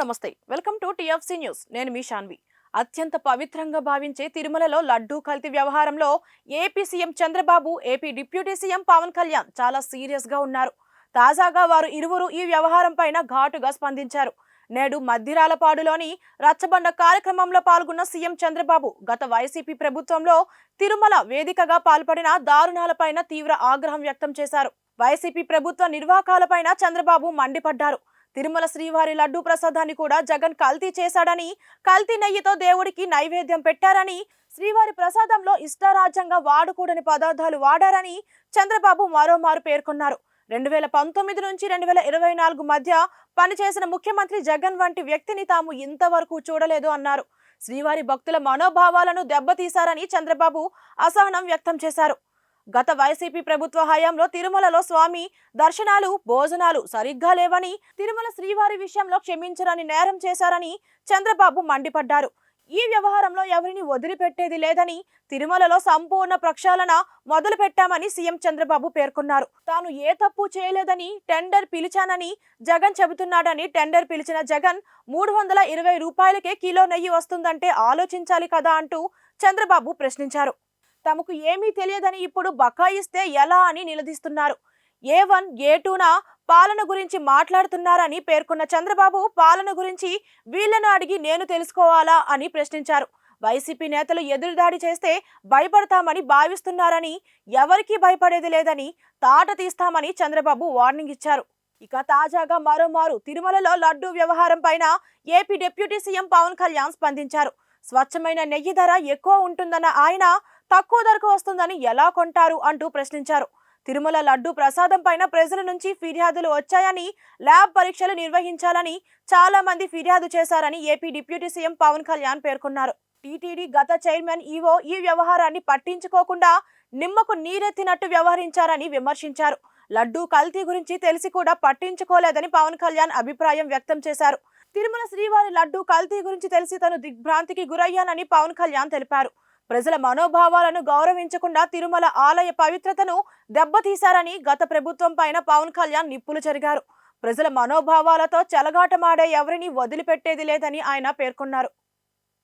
నమస్తే. Welcome to TFC news. నేను మీ షాన్వి. అత్యంత పవిత్రంగా భావించే తిరుమలలో లడ్డూ కల్తీ వ్యవహారంలో AP CM Chandrababu AP deputy CM Pavan Kalyan చాలా సీరియస్గా ఉన్నారు. తాజాగా వారు ఇరువురు ఈ వ్యవహారం పైన ఘాటుగా స్పందించారు. నేడు మధ్యరాలపాడులోని రచ్చబండ కార్యక్రమంలో పాల్గొన్న సీఎం చంద్రబాబు గత వైసీపీ ప్రభుత్వంలో తిరుమల వేదికగా పాల్పడిన దారుణాలపైన తీవ్ర ఆగ్రహం వ్యక్తం చేశారు. వైసీపీ ప్రభుత్వ నిర్వాహకాలపైన చంద్రబాబు మండిపడ్డారు. తిరుమల శ్రీవారి లడ్డూ ప్రసాదాన్ని కూడా జగన్ కల్తీ చేశాడని కల్తీ నెయ్యితో దేవుడికి నైవేద్యం పెట్టారని శ్రీవారి ప్రసాదంలో ఇష్టారాజ్యంగా వాడకూడని పదార్థాలు వాడారని చంద్రబాబు మరోమారు పేర్కొన్నారు. రెండు వేల పంతొమ్మిది నుంచి రెండు వేల ఇరవై నాలుగు మధ్య పనిచేసిన ముఖ్యమంత్రి జగన్ వంటి వ్యక్తిని తాము ఇంతవరకు చూడలేదు అన్నారు. శ్రీవారి భక్తుల మనోభావాలను దెబ్బతీశారని చంద్రబాబు అసహనం వ్యక్తం చేశారు. గత వైసీపీ ప్రభుత్వ హయాంలో తిరుమలలో స్వామి దర్శనాలు భోజనాలు సరిగ్గా లేవని తిరుమల శ్రీవారి విషయంలో క్షమించరని నేరం చేశారని చంద్రబాబు మండిపడ్డారు. ఈ వ్యవహారంలో ఎవరిని వదిలిపెట్టేది లేదని తిరుమలలో సంపూర్ణ ప్రక్షాళన మొదలు పెట్టామని సీఎం చంద్రబాబు పేర్కొన్నారు. తాను ఏ తప్పు చేయలేదని టెండర్ పిలిచానని జగన్ చెబుతున్నాడని టెండర్ పిలిచిన జగన్ మూడు వందల ఇరవై రూపాయలకే కిలో నెయ్యి వస్తుందంటే ఆలోచించాలి కదా అంటూ చంద్రబాబు ప్రశ్నించారు. తమకు ఏమీ తెలియదని ఇప్పుడు బకాయిస్తే ఎలా అని నిలదీస్తున్నారు. ఏ వన్ ఏ టూనా పాలన గురించి మాట్లాడుతున్నారని పేర్కొన్న చంద్రబాబు పాలన గురించి వీళ్ళను అడిగి నేను తెలుసుకోవాలా అని ప్రశ్నించారు. వైసీపీ నేతలు ఎదురుదాడి చేస్తే భయపడతామని భావిస్తున్నారని ఎవరికీ భయపడేది లేదని తాట తీస్తామని చంద్రబాబు వార్నింగ్ ఇచ్చారు. ఇక తాజాగా మరోమారు తిరుమలలో లడ్డూ వ్యవహారం పైన AP deputy CM Pavan Kalyan స్పందించారు. స్వచ్ఛమైన నెయ్యి ధర ఎక్కువ ఉంటుందన్న ఆయన తక్కువ ధరకు వస్తుందని ఎలా కొంటారు అంటూ ప్రశ్నించారు. తిరుమల లడ్డు ప్రసాదం పైన ప్రజల నుంచి ఫిర్యాదులు వచ్చాయని ల్యాబ్ పరీక్షలు నిర్వహించాలని చాలా మంది ఫిర్యాదు చేశారని AP deputy CM Pavan Kalyan పేర్కొన్నారు. టీటీడీ గత చైర్మన్ ఈవో ఈ వ్యవహారాన్ని పట్టించుకోకుండా నిమ్మకు నీరెత్తినట్టు వ్యవహరించారని విమర్శించారు. లడ్డూ కల్తీ గురించి తెలిసి కూడా పట్టించుకోలేదని పవన్ కళ్యాణ్ అభిప్రాయం వ్యక్తం చేశారు. తిరుమల శ్రీవారి లడ్డూ కల్తీ గురించి తెలిసి తను దిగ్భ్రాంతికి గురయ్యానని పవన్ కళ్యాణ్ తెలిపారు. ప్రజల మనోభావాలను గౌరవించకుండా తిరుమల ఆలయ పవిత్రతను దెబ్బతీశారని గత ప్రభుత్వం పైన పవన్ కళ్యాణ్ నిప్పులు జరిగారు ప్రజల మనోభావాలతో చెలగాటమాడే ఎవరిని వదిలిపెట్టేది లేదని ఆయన పేర్కొన్నారు.